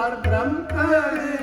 ਪਰ ਬ੍ਰਹਮ ਕਰੇ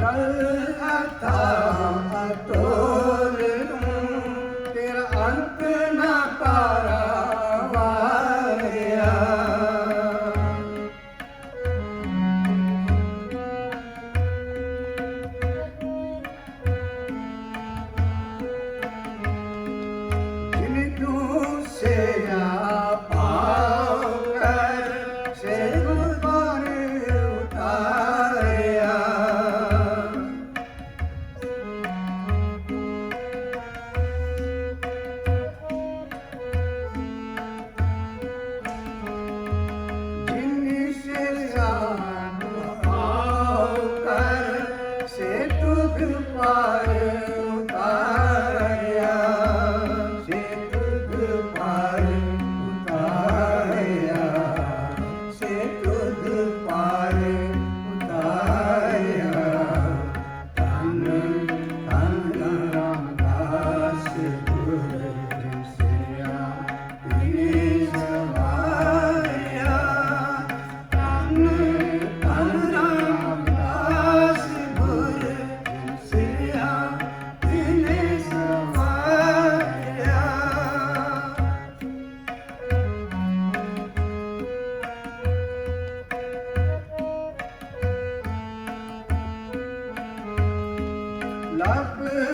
Thank you.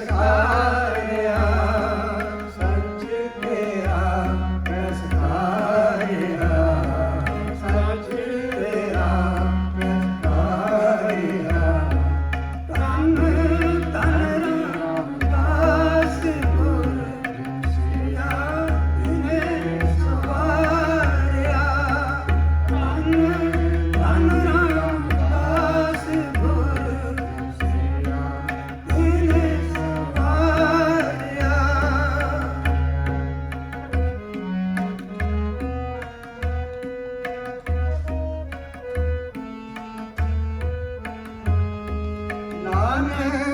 Jessica. Amen.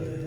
ਕਾ